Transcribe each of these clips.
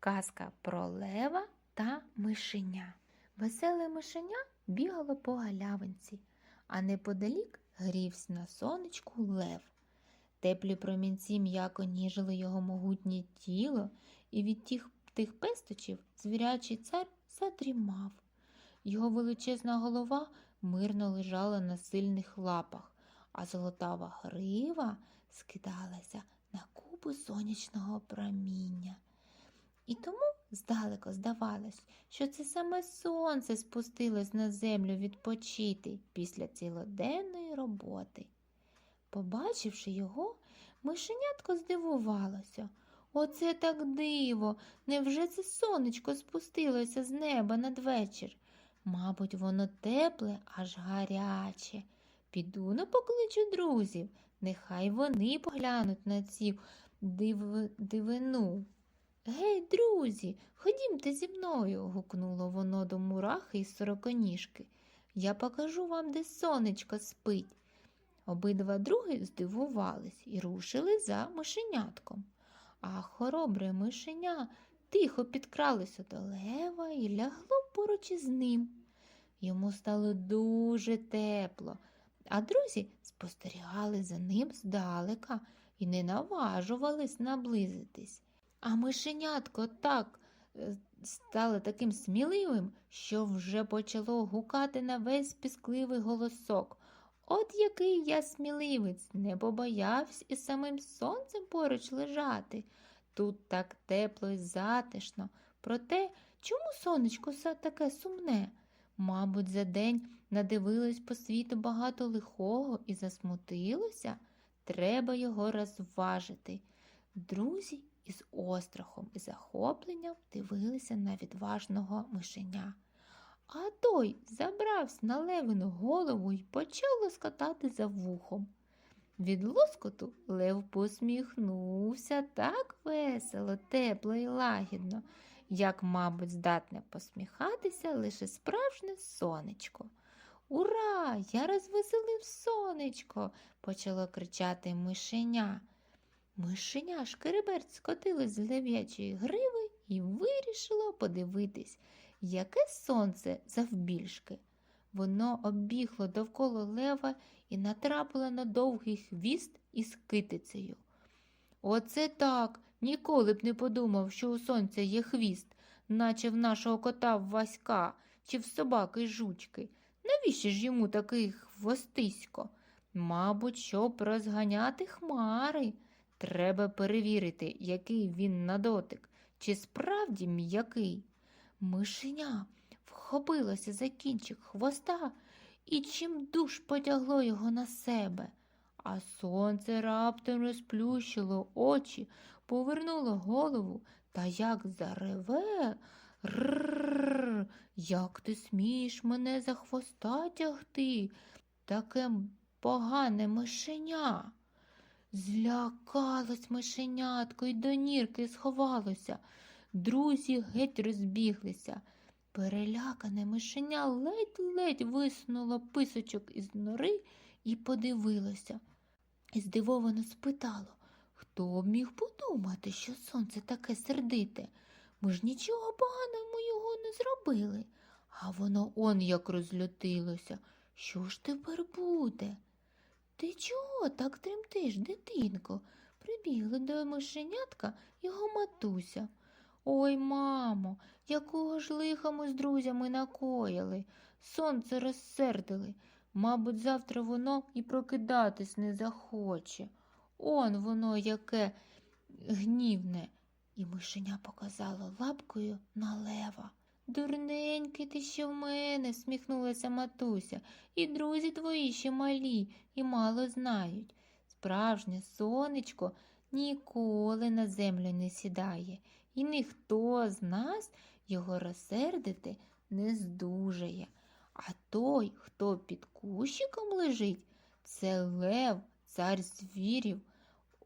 Казка про лева та мишеня. Веселе мишеня бігало по галявинці, а неподалік грівся на сонечку лев. Теплі промінці м'яко ніжили його могутнє тіло, і від тих, тих песточів звірячий цар задрімав. Його величезна голова мирно лежала на сильних лапах, а золотава грива скидалася на купу сонячного проміння. І тому здалеко здавалось, що це саме сонце спустилось на землю відпочити після цілоденної роботи. Побачивши його, мишенятко здивувалося. Оце так диво! Невже це сонечко спустилося з неба надвечір? Мабуть, воно тепле, аж гаряче. Піду на покличу друзів, нехай вони поглянуть на цю див... дивину. Гей, друзі, ходімте зі мною, гукнуло воно до мурахи із сороконіжки. Я покажу вам, де сонечко спить. Обидва други здивувались і рушили за мишенятком. А хоробре мишеня тихо підкралося до лева і лягло поруч із ним. Йому стало дуже тепло, а друзі спостерігали за ним здалека і не наважувались наблизитись. А мишенятко так е, стало таким сміливим, що вже почало гукати на весь піскливий голосок. От який я сміливець, не побоявся із самим сонцем поруч лежати. Тут так тепло і затишно. Проте, чому сонечко таке сумне? Мабуть, за день надивилось по світу багато лихого і засмутилося. Треба його розважити. Друзі із острахом і захопленням дивилися на відважного мишеня. А той забрався на левину голову і почав лоскотати за вухом. Від лоскоту лев посміхнувся так весело, тепло і лагідно, як, мабуть, здатне посміхатися лише справжнє сонечко. Ура! Я розвеселив сонечко, почало кричати мишеня. Мишеня шкереберть скотилась з лев'ячої гриви і вирішило подивитись, яке сонце завбільшки. Воно обігло довкола лева і натрапило на довгий хвіст із китицею. Оце так, ніколи б не подумав, що у сонця є хвіст, наче в нашого кота Васька чи в собаки жучки. Навіщо ж йому такий хвостисько? Мабуть, щоб розганяти хмари. Треба перевірити, який він на дотик, чи справді м'який. Мишеня вхопилося за кінчик хвоста і чим душ потягло його на себе. А сонце раптом розплющило очі, повернуло голову та як зареве. Рррр, як ти смієш мене за хвоста тягти, таке погане мишеня. Злякалось мишенятко й до нірки сховалося. Друзі геть розбіглися. Перелякане мишеня ледь-ледь висунуло писочок із нори і подивилося. І здивовано спитало, хто б міг подумати, що сонце таке сердите. Ми ж нічого поганого його не зробили. А воно он як розлютилося. Що ж тепер буде? Ти чого так тремтиш, дитинко? Прибігли до мишенятка його матуся. Ой, мамо, якого ж лиха ми з друзями накоїли. Сонце розсердили. Мабуть, завтра воно і прокидатись не захоче. Он воно яке гнівне. І мишеня показала лапкою на лева. Дурненький ти ще в мене, сміхнулася матуся, і друзі твої ще малі і мало знають. Справжнє сонечко ніколи на землю не сідає, і ніхто з нас його розсердити не здужає. А той, хто під кущиком лежить, це лев, цар звірів.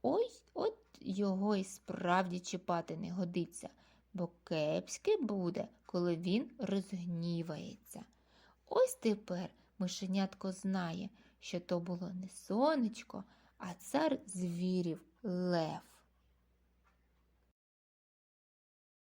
Ось от його й справді чіпати не годиться, бо кепське буде, коли він розгнівається. Ось тепер мишенятко знає, що то було не сонечко, а цар звірів лев.